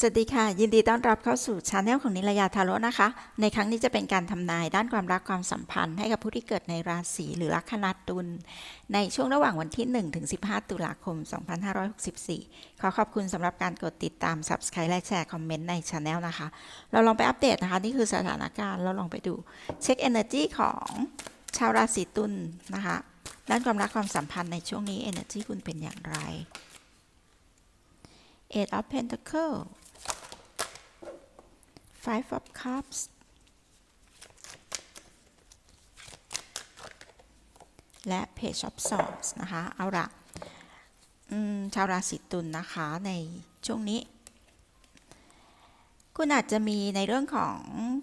สวัสดีค่ะ ยินดีต้อนรับเข้าสู่ช anel ของนิลยาทาโร่นะคะ ในครั้งนี้จะเป็นการทำนายด้านความรักความสัมพันธ์ให้กับผู้ที่เกิดในราศีหรือลัคนาตุลในช่วงระหว่างวันที่ 1 ถึง 15 ตุลาคม 2564 ขอขอบคุณสำหรับการกดติดตาม subscribe และแชร์คอมเมนต์ในช anel นะคะ เราลองไปอัปเดตนะคะ นี่คือสถานการณ์เราลองไปดูเช็ค energy ของชาวราศีตุลนะคะด้านความรักความสัมพันธ์ในช่วงนี้ energy คุณเป็นอย่างไร Eight of Pentacles Five of Cups และ Page of Swords นะคะ เอาละชาวราศีตุลนะคะในช่วงนี้ คุณอาจจะมีในเรื่องของ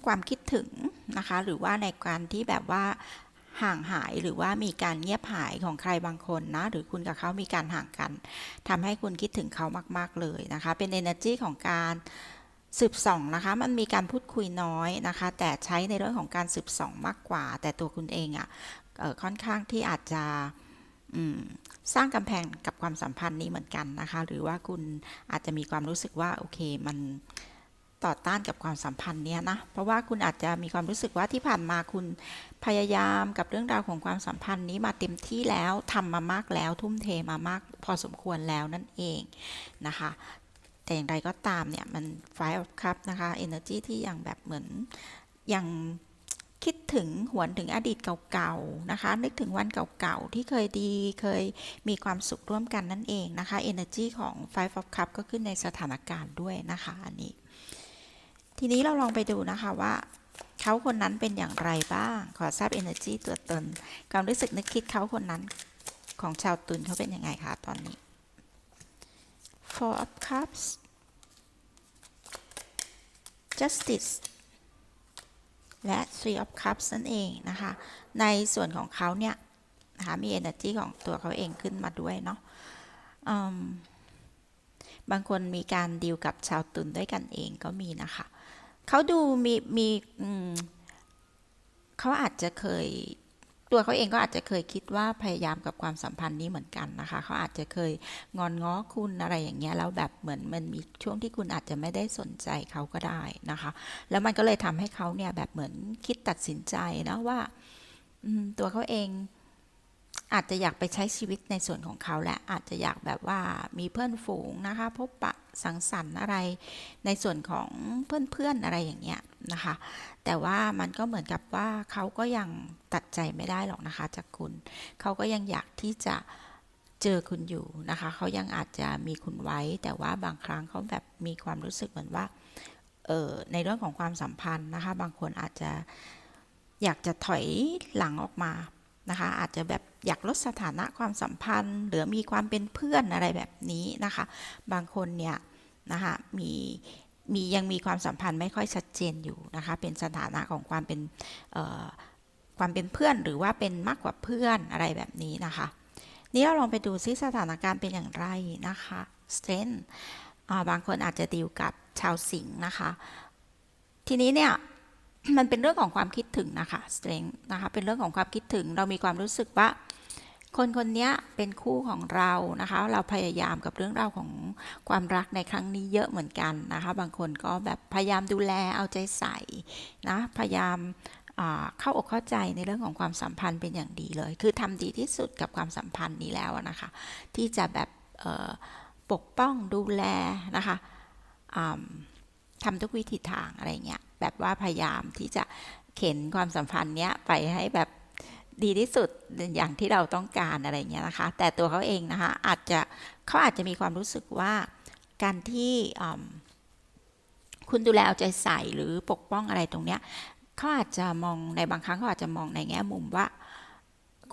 ความคิดถึงนะคะ หรือว่าในการที่แบบว่าห่างหายหรือว่ามีการเงียบหายของใครบางคนนะ หรือคุณกับเขามีการห่างกันทำให้คุณคิดถึงเขามาก ๆ เลยนะคะ เป็น energy ของการ สืบส่องนะคะมันมีการพูดคุยน้อยนะคะ แต่ใช้ในเรื่องของการสืบส่องมากกว่า แต่ตัวคุณเองอะ่ะค่อนข้างที่อาจจะสร้างกำแพงกับความสัมพันธ์นี้เหมือนกันนะคะ หรือว่าคุณอาจจะมีความรู้สึกว่าโอเคมันต่อต้านกับความสัมพันธ์เนี้ยนะ เพราะว่าคุณอาจจะมีความรู้สึกว่าที่ผ่านมาคุณพยายามกับเรื่องราวของความสัมพันธ์นี้มาเต็มที่แล้วทำมามากแล้วทุ่มเทมามากพอสมควรแล้วนั่นเองนะคะ แต่อย่างไรก็ตามเนี่ย มัน Five of Cups นะคะ Energy ที่ยังแบบเหมือนยังคิดถึงหวนถึงอดีตเก่าๆนะคะ นึกถึงวันเก่าๆที่เคยดีเคยมีความสุขร่วมกันนั่นเองนะคะ Energy ของ Five of Cups ก็ขึ้นในสถานการณ์ด้วยนะคะอันนี้ ทีนี้เราลองไปดูนะคะว่าเขาคนนั้นเป็นอย่างไรบ้าง ขอทราบ Energy ตัวตน ความรู้สึกนึกคิดเขาคนนั้นของชาวตุลเขาเป็นยังไงคะตอนนี้ Four of Cups Justice และ Three of Cups นั่นเองนะคะ ในส่วนของเขาเนี่ยนะคะมี energy ของตัวเขาเองขึ้นมาด้วยเนาะบางคนมีการดีลกับชาวตุนด้วยกันเองก็มีนะคะ เขาดูมีมีมเขาอาจจะเคย ตัวเขาเองก็อาจจะเคยคิดว่าพยายามกับความสัมพันธ์นี้เหมือนกันนะคะ เขาอาจจะเคยงอนง้อคุณอะไรอย่างเงี้ยแล้วแบบเหมือนมันมีช่วงที่คุณอาจจะไม่ได้สนใจเขาก็ได้นะคะ แล้วมันก็เลยทำให้เขาเนี่ยแบบเหมือนคิดตัดสินใจนะว่าตัวเขาเองอาจจะอยากไปใช้ชีวิตในส่วนของเขาแหละอาจจะอยากแบบว่ามีเพื่อนฝูงนะคะ พบปะสังสรรค์อะไรในส่วนของเพื่อนๆอะไรอย่างเงี้ยนะคะ แต่ว่ามันก็เหมือนกับว่าเขาก็ยัง ตัดใจไม่ได้หรอกนะคะจากคุณ เขาก็ยังอยากที่จะเจอคุณอยู่นะคะ เขายังอาจจะมีคุณไว้ แต่ว่าบางครั้งเขาแบบมีความรู้สึกเหมือนว่า เออในเรื่องของความสัมพันธ์นะคะ บางคนอาจจะอยากจะถอยหลังออกมานะคะ อาจจะแบบอยากลดสถานะความสัมพันธ์ หรือมีความเป็นเพื่อนอะไรแบบนี้นะคะ บางคนเนี่ยนะคะมีมียังมีความสัมพันธ์ไม่ค่อยชัดเจนอยู่นะคะ เป็นสถานะของความเป็นเความเป็นเพื่อนหรือว่าเป็นมากกว่าเพื่อนอะไรแบบนี้นะคะ นี่เราลองไปดูซิสถานการณ์เป็นอย่างไรนะคะ strength บางคนอาจจะดีลกับชาวสิงห์นะคะ ทีนี้เนี่ยมันเป็นเรื่องของความคิดถึงนะคะ strength นะคะ เป็นเรื่องของความคิดถึง เรามีความรู้สึกว่า คนคนนี้เป็นคู่ของเรานะคะ เราพยายามกับเรื่องราวของความรักในครั้งนี้เยอะเหมือนกันนะคะ บางคนก็แบบพยายามดูแลเอาใจใส่นะ พยายาม เข้าอกเข้าใจในเรื่องของความสัมพันธ์เป็นอย่างดีเลย คือทำดีที่สุดกับความสัมพันธ์นี้แล้วนะคะ ที่จะแบบปกป้องดูแลนะคะอ่าทำทุกวิธีทางอะไรเงี้ย แบบว่าพยายามที่จะเข็นความสัมพันธ์เนี้ยไปให้แบบดีที่สุดอย่างที่เราต้องการอะไรเงี้ยนะคะ แต่ตัวเขาเองนะคะอาจจะเขาอาจจะมีความรู้สึกว่าการที่คุณดูแลเอาใจใส่หรือปกป้องอะไรตรงเนี้ย เขาอาจจะมองในบางครั้งเขาอาจจะมองในแง่มุมว่า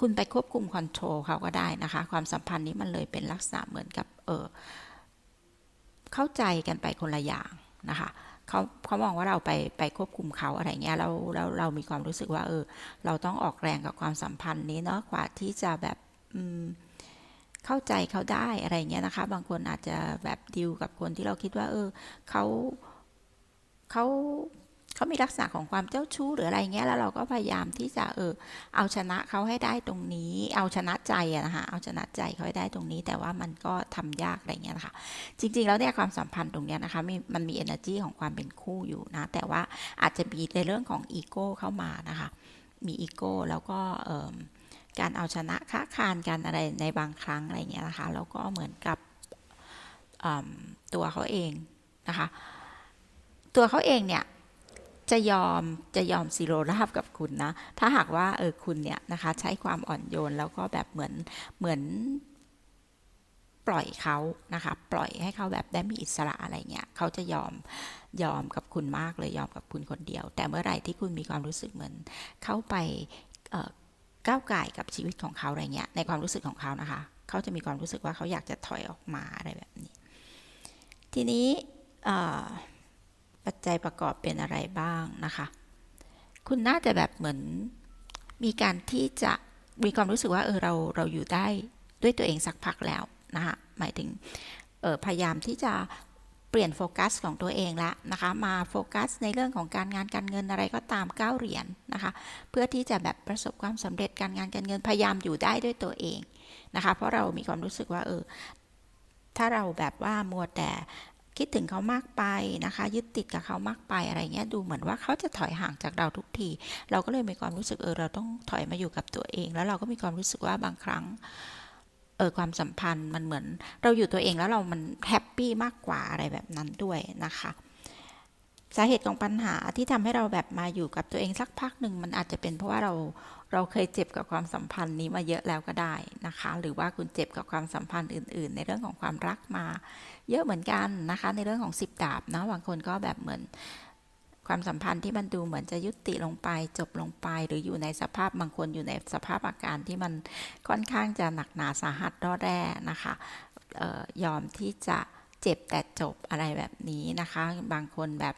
คุณไปควบคุมคอนโทรลเขาก็ได้นะคะ ความสัมพันธ์นี้มันเลยเป็นลักษณะเหมือนกับเออเข้าใจกันไปคนละอย่างนะคะเขาเขามองว่าเราไปไปควบคุมเขาอะไรเงี้ยเราเราเรามีความรู้สึกว่า เออ เราต้องออกแรงกับความสัมพันธ์นี้เนาะกว่าที่จะแบบอืมเข้าใจเขาได้อะไรเงี้ยนะคะ บางคนอาจจะแบบดิวกับคนที่เราคิดว่า เออเขาเขา เขามีลักษณะของความเจ้าชู้หรืออะไรเงี้ยแล้วเราก็พยายามที่จะเออเอาชนะเขาให้ได้ตรงนี้ เอาชนะใจอะนะคะเอาชนะใจเขาให้ได้ตรงนี้ แต่ว่ามันก็ทำยากอะไรเงี้ยนะคะจริง ๆ แล้วเนี่ยความสัมพันธ์ตรงเนี้ยนะคะม,มันมี energy ของความเป็นคู่อยู่นะแต่ว่าอาจจะมีในเรื่องของอีโก้เข้ามานะคะมีอีโก้แล้วก็เออการเอาชนะค้าคานกันอะไรในบางครั้งอะไรเงี้ยนะคะแล้วก็เหมือนกับตัวเขาเองนะคะ ตัวเขาเองเนี่ย จะยอมจะยอมซีโรราบกับคุณนะ ถ้าหากว่าเออคุณเนี่ยนะคะใช้ความอ่อนโยนแล้วก็แบบเหมือนเหมือนปล่อยเขานะคะปล่อยให้เขาแบบได้มีอิสระอะไรเงี้ยเขาจะยอมยอมกับคุณมากเลยยอมกับคุณคนเดียว แต่เมื่อไหร่ที่คุณมีความรู้สึกเหมือน เข้าไปเก้าวไก่กับชีวิตของเขาอะไรเงี้ยในความรู้สึกของเขานะคะเขาจะมีความรู้สึกว่าเขาอยากจะถอยออกมาอะไรแบบนี้ ทีนี้ออ ปัจจัยประกอบเป็นอะไรบ้างนะคะ คุณน่าจะแบบเหมือนมีการที่จะมีความรู้สึกว่าเออเราเราอยู่ได้ด้วยตัวเองสักพักแล้วนะคะหมายถึงออพยายามที่จะเปลี่ยนโฟกัสของตัวเองแล้วนะคะมาโฟกัสในเรื่องของการงานการเงินอะไรก็ตามก้าวเหรียญนะคะเพื่อที่จะแบบประสบความสำเร็จการงานการเงินพยายามอยู่ได้ด้วยตัวเองนะคะเพราะเรามีความรู้สึกว่าเออถ้าเราแบบว่ามัวแต่ คิดถึงเขามากไปนะคะ ยึดติดกับเขามากไปอะไรเงี้ยดูเหมือนว่าเขาจะถอยห่างจากเราทุกที เราก็เลยมีความรู้สึกเออเราต้องถอยมาอยู่กับตัวเอง แล้วเราก็มีความรู้สึกว่าบางครั้งเออความสัมพันธ์มันเหมือน เราอยู่ตัวเองแล้วเรามันแฮปปี้มากกว่าอะไรแบบนั้นด้วยนะคะ สาเหตุของปัญหาที่ทำให้เราแบบมาอยู่กับตัวเองสักพักหนึ่งมันอาจจะเป็นเพราะว่าเราเราเคยเจ็บกับความสัมพันธ์นี้มาเยอะแล้วก็ได้นะคะ หรือว่าคุณเจ็บกับความสัมพันธ์อื่น ๆ ในเรื่องของความรักมา เยอะเหมือนกันนะคะ ในเรื่องของสิบดาบเนาะบางคนก็แบบเหมือนความสัมพันธ์ที่มันดูเหมือนจะยุติลงไปจบลงไป หรืออยู่ในสภาพบางคนอยู่ในสภาพอาการที่มันค่อนข้างจะหนักหนาสาหัสรอดแร่นะคะออยอมที่จะเจ็บแต่จบอะไรแบบนี้นะคะ บางคนแบบ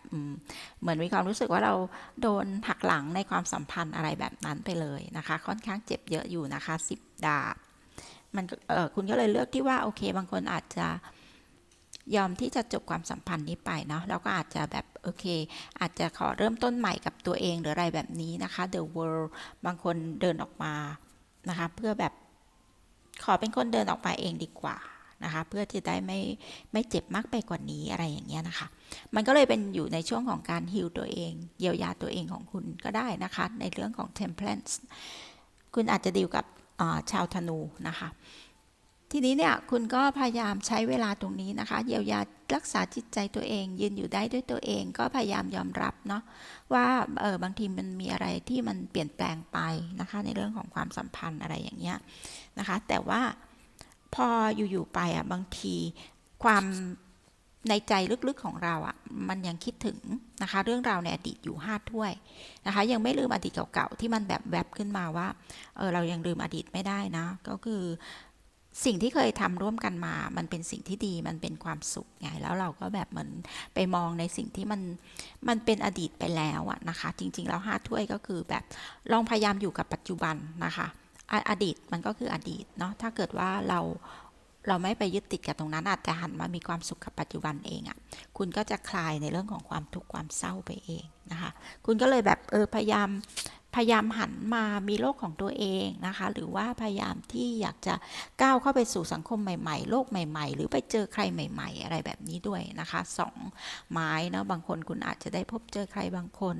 เหมือนมีความรู้สึกว่าเราโดนหักหลังในความสัมพันธ์อะไรแบบนั้นไปเลยนะคะ ค่อนข้างเจ็บเยอะอยู่นะคะสิบดาบมันคุณก็เลยเลือกที่ว่าโอเค บางคนอาจจะยอมที่จะจบความสัมพันธ์นี้ไปเนาะแล้วก็อาจจะแบบโอเค อาจจะขอเริ่มต้นใหม่กับตัวเองหรืออะไรแบบนี้นะคะ The World บางคนเดินออกมานะคะ เพื่อแบบขอเป็นคนเดินออกมาเองดีกว่า นะคะ เพื่อที่ได้ไม่ไม่เจ็บมากไปกว่านี้อะไรอย่างเงี้ยนะคะ มันก็เลยเป็นอยู่ในช่วงของการฮิลตัวเอง เยียวยาตัวเองของคุณก็ได้นะคะ ในเรื่องของ temperance คุณอาจจะดีลกับชาวธนูนะคะ ทีนี้เนี่ยคุณก็พยายามใช้เวลาตรงนี้นะคะ เยียวยารักษาจิตใจตัวเอง ยืนอยู่ได้ด้วยตัวเอง ก็พยายามยอมรับเนาะว่าเออบางทีมันมีอะไรที่มันเปลี่ยนแปลงไปนะคะ ในเรื่องของความสัมพันธ์อะไรอย่างเงี้ยนะคะ แต่ว่า พออยู่ๆไปอะบางทีความในใจลึกๆของเราอะมันยังคิดถึงนะคะ เรื่องราวในอดีตอยู่ห้าถ้วยนะคะ ยังไม่ลืมอดีตเก่าๆที่มันแบบแวบขึ้นมาว่าเออเรายังลืมอดีตไม่ได้นะ ก็คือสิ่งที่เคยทำร่วมกันมา มันเป็นสิ่งที่ดีมันเป็นความสุขไงแล้วเราก็แบบเหมือนไปมองในสิ่งที่มันมันเป็นอดีตไปแล้วอะนะคะ จริงๆแล้วห้าถ้วยก็คือแบบลองพยายามอยู่กับปัจจุบันนะคะ อดีตมันก็คืออดีตเนาะถ้าเกิดว่าเราเราไม่ไปยึดติดกับตรงนั้นอาจจะหันมามีความสุขกับปัจจุบันเองอะคุณก็จะคลายในเรื่องของความทุกข์ความเศร้าไปเองนะคะ คุณก็เลยแบบเออพยายามพยายามหันมามีโลกของตัวเองนะคะ หรือว่าพยายามที่อยากจะก้าวเข้าไปสู่สังคมใหม่ ๆ โลกใหม่ ๆ หรือไปเจอใครใหม่ ๆ อะไรแบบนี้ด้วยนะคะสองไม้เนาะบางคนคุณอาจจะได้พบเจอใครบางคน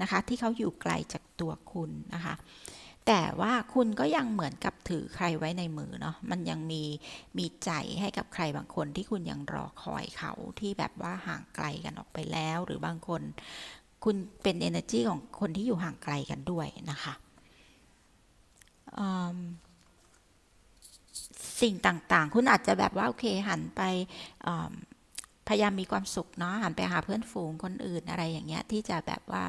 นะคะ ที่เขาอยู่ไกลจากตัวคุณนะคะ แต่ว่าคุณก็ยังเหมือนกับถือใครไว้ในมือเนาะมันยังมีมีใจให้กับใครบางคนที่คุณยังรอคอยเขาที่แบบว่าห่างไกลกันออกไปแล้ว หรือบางคน คุณเป็น energy ของคนที่อยู่ห่างไกลกันด้วยนะคะสิ่งต่างๆ คุณอาจจะแบบว่า โอเคหันไปพยายามมีความสุขเนาะหันไปหาเพื่อนฝูงคนอื่นอะไรอย่างเงี้ยที่จะแบบว่า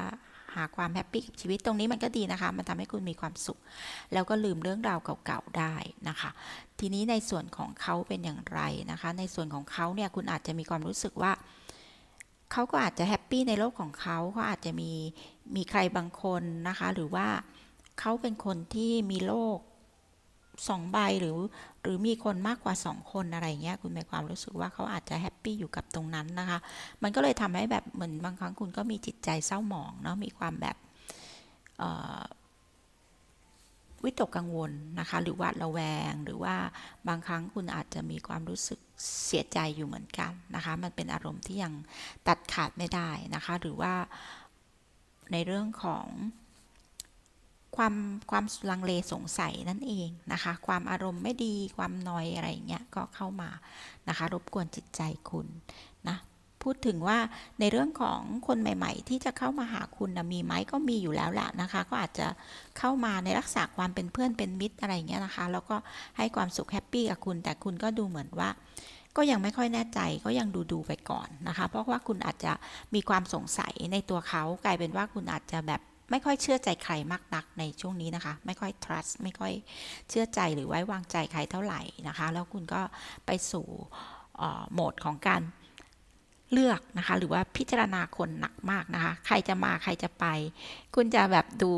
หาความแฮปปี้กับชีวิตตรงนี้มันก็ดีนะคะ มันทำให้คุณมีความสุข แล้วก็ลืมเรื่องราวเก่าๆได้นะคะ ทีนี้ในส่วนของเขาเป็นอย่างไรนะคะ ในส่วนของเขาเนี่ยคุณอาจจะมีความรู้สึกว่าเขาก็อาจจะแฮปปี้ในโลกของเขาเขาอาจจะมีมีใครบางคนนะคะ หรือว่าเขาเป็นคนที่มีโลก สองใบหรือหรือมีคนมากกว่าสองคนอะไรเงี้ยคุณมีความรู้สึกว่าเขาอาจจะแฮปปี้อยู่กับตรงนั้นนะคะ มันก็เลยทำให้แบบเหมือนบางครั้งคุณก็มีจิตใจเศร้าหมองเนาะมีความแบบวิตกกังวลนะคะ หรือหวาระแวงหรือว่าบางครั้งคุณอาจจะมีความรู้สึกเสียใจอยู่เหมือนกันนะคะ มันเป็นอารมณ์ที่ยังตัดขาดไม่ได้นะคะ หรือว่าในเรื่องของ ความความลังเลสงสัยนั่นเองนะคะ ความอารมณ์ไม่ดีความนอยอะไรเงี้ยก็เข้ามานะคะ รบกวนจิตใจคุณนะพูดถึงว่าในเรื่องของคนใหม่ ๆ ที่จะเข้ามาหาคุณนะมีไหมก็มีอยู่แล้วแหละนะคะ ก็อาจจะเข้ามาในลักษณะความเป็นเพื่อนเป็นมิตรอะไรเงี้ยนะคะ แล้วก็ให้ความสุขแฮปปี้กับคุณ แต่คุณก็ดูเหมือนว่า ก็ยังไม่ค่อยแน่ใจก็ยังดูดูๆไปก่อนนะคะ เพราะว่าคุณอาจจะมีความสงสัยในตัวเขากลายเป็นว่าคุณอาจจะแบบ ไม่ค่อยเชื่อใจใครมากนักในช่วงนี้นะคะ ไม่ค่อย trust ไม่ค่อยเชื่อใจหรือไว้วางใจใครเท่าไหร่นะคะ แล้วคุณก็ไปสู่โหมดของการเลือกนะคะ หรือว่าพิจารณาคนหนักมากนะคะ ใครจะมาใครจะไป คุณจะแบบดู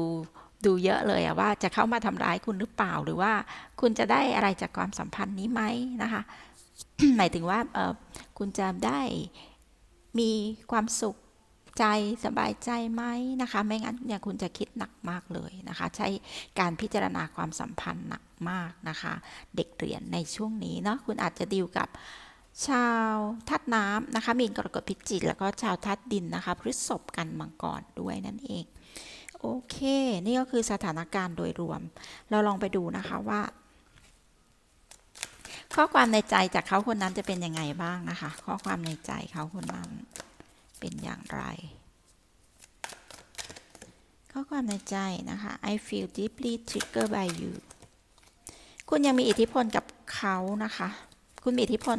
ดูเยอะเลยอะว่าจะเข้ามาทำร้ายคุณหรือเปล่า หรือว่าคุณจะได้อะไรจากความสัมพันธ์นี้ไหมนะคะ หมายถึงว่าคุณจะได้มีความสุข ใจสบายใจไหมนะคะ ไม่งั้นเนี่ยคุณจะคิดหนักมากเลยนะคะ ใช้การพิจารณาความสัมพันธ์หนักมากนะคะ เด็กเรียญในช่วงนี้เนาะคุณอาจจะดีลกับชาวทัดน้ำนะคะ มีนกรกฎพิจิกแล้วก็ชาวทัดดินนะคะพฤษภกันมังกรด้วยนั่นเอง โอเค นี่ก็คือสถานการณ์โดยรวม เราลองไปดูนะคะว่า ข้อความในใจจากเขาคนนั้นจะเป็นยังไงบ้างนะคะ ข้อความในใจเขาคนนั้น เป็นอย่างไร ข้อความในใจนะคะ I feel deeply triggered by you คุณยังมีอิทธิพลกับเขานะคะ คุณมีอิทธิพล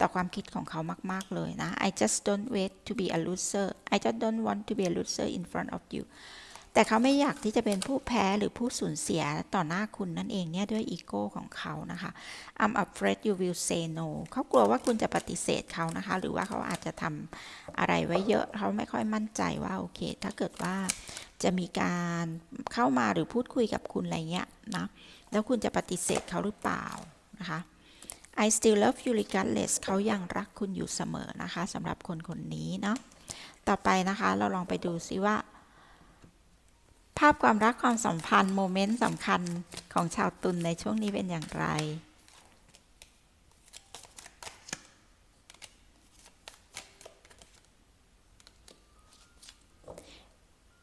ต่อความคิดของเขามาก ๆ เลยนะ I just don't wait to be a loser I just don't want to be a loser in front of you แต่เขาไม่อยากที่จะเป็นผู้แพ้หรือผู้สูญเสียต่อหน้าคุณนั่นเองเนี่ยด้วยอีโก้ของเขานะคะ I'm afraid you will say no เขากลัวว่าคุณจะปฏิเสธเขานะคะ หรือว่าเขาอาจจะทำอะไรไว้เยอะ เขาไม่ค่อยมั่นใจว่าโอเค ถ้าเกิดว่าจะมีการเข้ามาหรือพูดคุยกับคุณอะไรเงี้ยนะ แล้วคุณจะปฏิเสธเขาหรือเปล่านะคะ I still love you regardless เขายังรักคุณอยู่เสมอนะคะสำหรับคนคนนี้เนาะ ต่อไปนะคะเราลองไปดูซิว่า ภาพความรักความสัมพันธ์โมเมนต์สำคัญของชาวตุลในช่วงนี้เป็นอย่างไร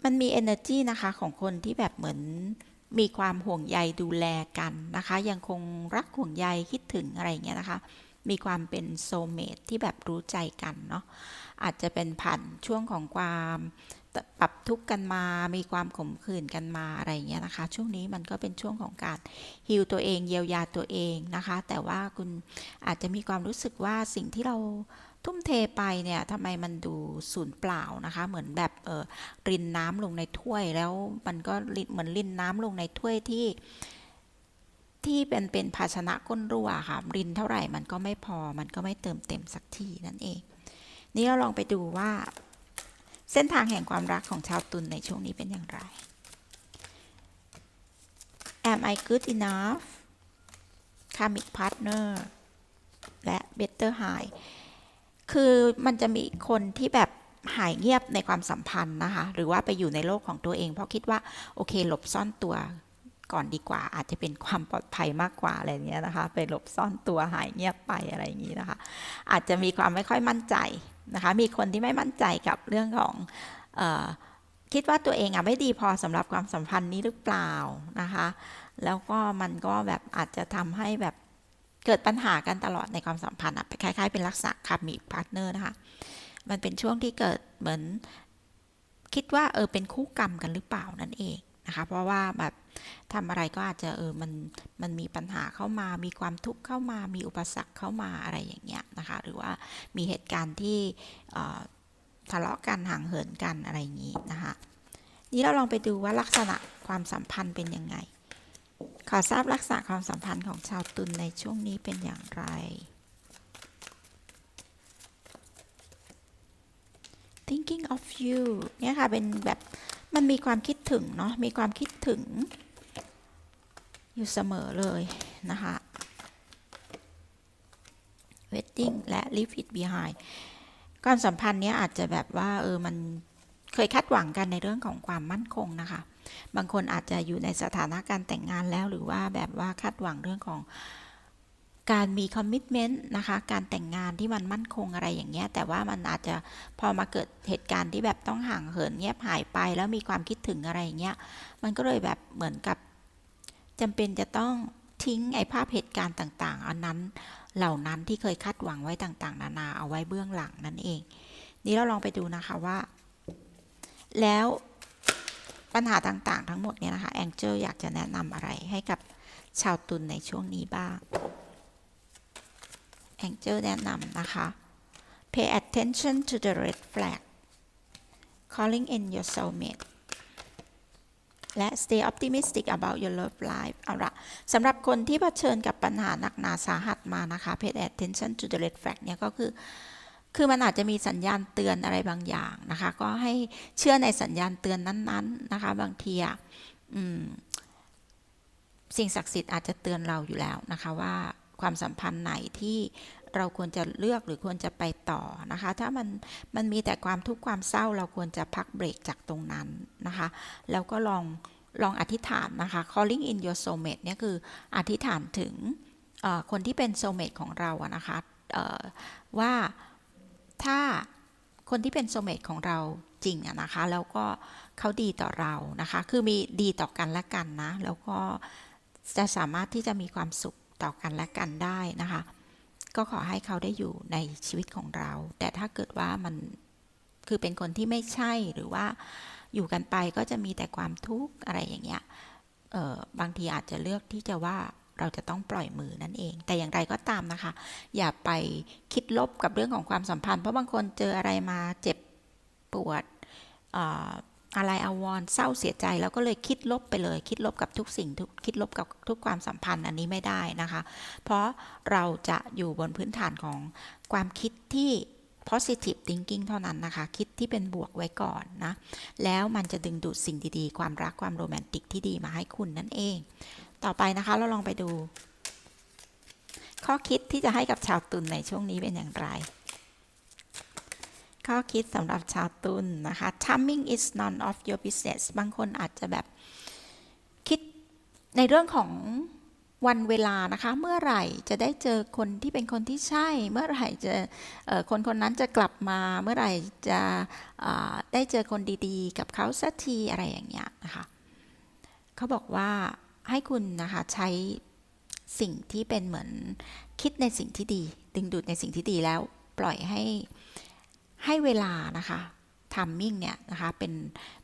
มันมี energy นะคะของคนที่แบบเหมือนมีความห่วงใยดูแลกันนะคะ ยังคงรักห่วงใยคิดถึงอะไรเงี้ยนะคะ มีความเป็นโซเมตที่แบบรู้ใจกันเนาะอาจจะเป็นผ่านช่วงของความ ปรับทุกข์กันมา มีความขมขื่นกันมาอะไรอย่างเงี้ยนะคะ ช่วงนี้มันก็เป็นช่วงของการฮิลตัวเองเยียวยาตัวเองนะคะ แต่ว่าคุณอาจจะมีความรู้สึกว่าสิ่งที่เราทุ่มเทไปเนี่ยทำไมมันดูสูญเปล่านะคะ เหมือนแบบเออรินน้ำลงในถ้วยแล้วมันก็เหมือนรินน้ำลงในถ้วยที่ที่เป็นเป็นภาชนะก้นรั่วค่ะ รินเท่าไหร่มันก็ไม่พอ มันก็ไม่เติมเต็มสักทีนั่นเอง นี่เราลองไปดูว่า เส้นทางแห่งความรักของชาวตุลในช่วงนี้เป็นอย่างไร Am I good enough karmic partner และ better high คือมันจะมีคนที่แบบหายเงียบในความสัมพันธ์นะคะ หรือว่าไปอยู่ในโลกของตัวเอง เพราะคิดว่า โอเค หลบซ่อนตัวก่อนดีกว่า อาจจะเป็นความปลอดภัยมากกว่าอะไรอย่างเงี้ยนะคะ ไปหลบซ่อนตัวหายเงียบไปอะไรอย่างงี้นะคะ อาจจะมีความไม่ค่อยมั่นใจ นะคะมีคนที่ไม่มั่นใจกับเรื่องของออคิดว่าตัวเองอะไม่ดีพอสำหรับความสัมพันธ์นี้หรือเปล่านะคะ แล้วก็มันก็แบบอาจจะทำให้แบบเกิดปัญหากันตลอดในความสัมพันธ์อะคล้ายๆเป็นลักษณะคามีพาร์ทเนอร์นะคะ มันเป็นช่วงที่เกิดเหมือนคิดว่าเออเป็นคู่กรรมกันหรือเปล่านั่นเองนะคะ เพราะว่าแบบ ทำอะไรก็อาจจะเออมันมันมีปัญหาเข้ามา มีความทุกข์เข้ามา มีอุปสรรคเข้ามาอะไรอย่างเงี้ยนะคะ หรือว่ามีเหตุการณ์ที่ทะเลาะกันห่างเหินกันอะไรอย่างงี้นะคะ นี้เราลองไปดูว่าลักษณะความสัมพันธ์เป็นยังไง ขอทราบลักษณะความสัมพันธ์ของชาวตุลในช่วงนี้เป็นอย่างไร thinking of you เนี่ยค่ะเป็นแบบมันมีความคิดถึงเนาะ มีความคิดถึง อยู่เสมอเลยนะคะ wedding และ leave it behind ความสัมพันธ์เนี้ยอาจจะแบบว่าเออมันเคยคาดหวังกันในเรื่องของความมั่นคงนะคะ บางคนอาจจะอยู่ในสถานะการแต่งงานแล้วหรือว่าแบบว่าคาดหวังเรื่องของการมีคอมมิชเมนต์นะคะ การแต่งงานที่มันมั่นคงอะไรอย่างเงี้ย แต่ว่ามันอาจจะพอมาเกิดเหตุการณ์ที่แบบต้องห่างเหินเงียบหายไป แล้วมีความคิดถึงอะไรอย่างเงี้ย มันก็เลยแบบเหมือนกับ จำเป็นจะต้องทิ้งไอ้ภาพเหตุการณ์ต่างๆ อันนั้นเหล่านั้นที่เคยคาดหวังไว้ต่างๆ นานาเอาไว้เบื้องหลังนั่นเอง นี่เราลองไปดูนะคะว่า แล้วปัญหาต่างๆ ทั้งหมดเนี่ยนะคะแองเจิลอยากจะแนะนำอะไรให้กับชาวตุลในช่วงนี้บ้างแองเจิลแนะนำนะคะ pay attention to the red flag calling in your soulmate และ stay optimistic about your love life เอาละสำหรับคนที่เผชิญกับปัญหาหนักหนาสาหัสมานะคะ pay attention to the red flag เนี่ยก็คือ คือมันอาจจะมีสัญญาณเตือนอะไรบางอย่างนะคะ ก็ให้เชื่อในสัญญาณเตือนนั้นๆนะคะ บางทีอะอืมสิ่งศักดิ์สิทธิ์อาจจะเตือนเราอยู่แล้วนะคะว่า ความสัมพันธ์ไหนที่เราควรจะเลือกหรือควรจะไปต่อนะคะ ถ้ามันมันมีแต่ความทุกข์ความเศร้า เราควรจะพักเบรกจากตรงนั้นนะคะ แล้วก็ลองลองอธิษฐานนะคะ calling in your soulmate เนี่ยคืออธิษฐานถึงคนที่เป็น soulmate ของเราอะนะคะว่าถ้าคนที่เป็นโซเมตของเราจริงอะนะคะ แล้วก็เขาดีต่อเรานะคะ คือมีดีต่อกันและกันนะ แล้วก็จะสามารถที่จะมีความสุข ต่อกันและกันได้นะคะ ก็ขอให้เขาได้อยู่ในชีวิตของเรา แต่ถ้าเกิดว่ามันคือเป็นคนที่ไม่ใช่หรือว่าอยู่กันไปก็จะมีแต่ความทุกข์อะไรอย่างเงี้ยบางทีอาจจะเลือกที่จะว่าเราจะต้องปล่อยมือนั่นเอง แต่อย่างไรก็ตามนะคะ อย่าไปคิดลบกับเรื่องของความสัมพันธ์ เพราะบางคนเจออะไรมาเจ็บปวด อะไรอาวรเศร้าเสียใจแล้วก็เลยคิดลบไปเลย คิดลบกับทุกสิ่งทุกคิดลบกับทุกความสัมพันธ์อันนี้ไม่ได้นะคะ เพราะเราจะอยู่บนพื้นฐานของความคิดที่ positive thinking เท่านั้นนะคะ คิดที่เป็นบวกไว้ก่อนนะ แล้วมันจะดึงดูดสิ่งดีๆ ความรักความโรแมนติกที่ดีมาให้คุณนั่นเอง ต่อไปนะคะเราลองไปดู ข้อคิดที่จะให้กับชาวตุลในช่วงนี้เป็นอย่างไร ข้อคิดสำหรับชาวตุลนะคะ timing is none of your business บางคนอาจจะแบบคิดในเรื่องของวันเวลานะคะ เมื่อไหร่จะได้เจอคนที่เป็นคนที่ใช่ เมื่อไหร่จะคนคนนั้นจะกลับมา เมื่อไหร่จะได้เจอคนดีๆ กับเขาสักทีอะไรอย่างเงี้ยนะคะเขาบอกว่าให้คุณนะคะใช้สิ่งที่เป็นเหมือนคิดในสิ่งที่ดี ดึงดูดในสิ่งที่ดีแล้ว ปล่อยให้ ให้เวลานะคะทัมมิ่งเนี่ยนะคะเป็น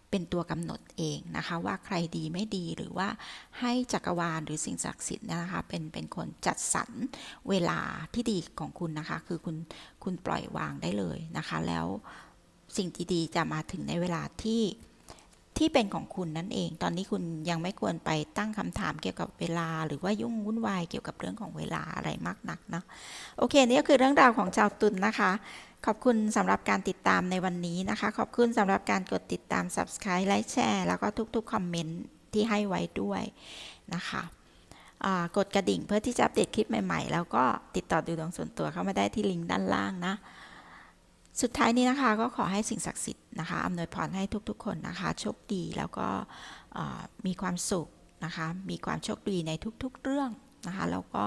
เป็นตัวกำหนดเองนะคะว่าใครดีไม่ดีหรือว่าให้จักรวาลหรือสิ่งศักดิ์สิทธิ์เนยนะคะเป็นเป็นคนจัดสรรเวลาที่ดีของคุณนะคะ คือคุณคุณปล่อยวางได้เลยนะคะ แล้วสิ่งดีๆจะมาถึงในเวลาที่ที่เป็นของคุณนั่นเอง ตอนนี้คุณยังไม่ควรไปตั้งคำถามเกี่ยวกับเวลา หรือว่ายุ่งวุ่นวายเกี่ยวกับเรื่องของเวลาอะไรมากนักนะโอเคนี่ก็คือเรื่องราวของชาวตุลนนะคะ ขอบคุณสำหรับการติดตามในวันนี้นะคะ ขอบคุณสำหรับการกดติดตาม subscribe ไลค์แชร์ แล้วก็ทุกๆ คอมเมนต์ที่ให้ไว้ด้วยนะคะกดกระดิ่งเพื่อที่จะอัปเดตคลิปใหม่ๆ แล้วก็ติดต่อดูดวงส่วนตัวเข้ามาได้ที่ลิงก์ด้านล่างนะ สุดท้ายนี้นะคะก็ขอให้สิ่งศักดิ์สิทธิ์นะคะอำนวยพรให้ทุกๆ คนนะคะ โชคดีแล้วก็มีความสุขนะคะ มีความโชคดีในทุกๆ เรื่องนะคะ แล้วก็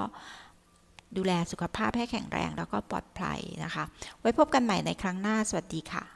ดูแลสุขภาพให้แข็งแรงแล้วก็ปลอดภัยนะคะ ไว้พบกันใหม่ในครั้งหน้า สวัสดีค่ะ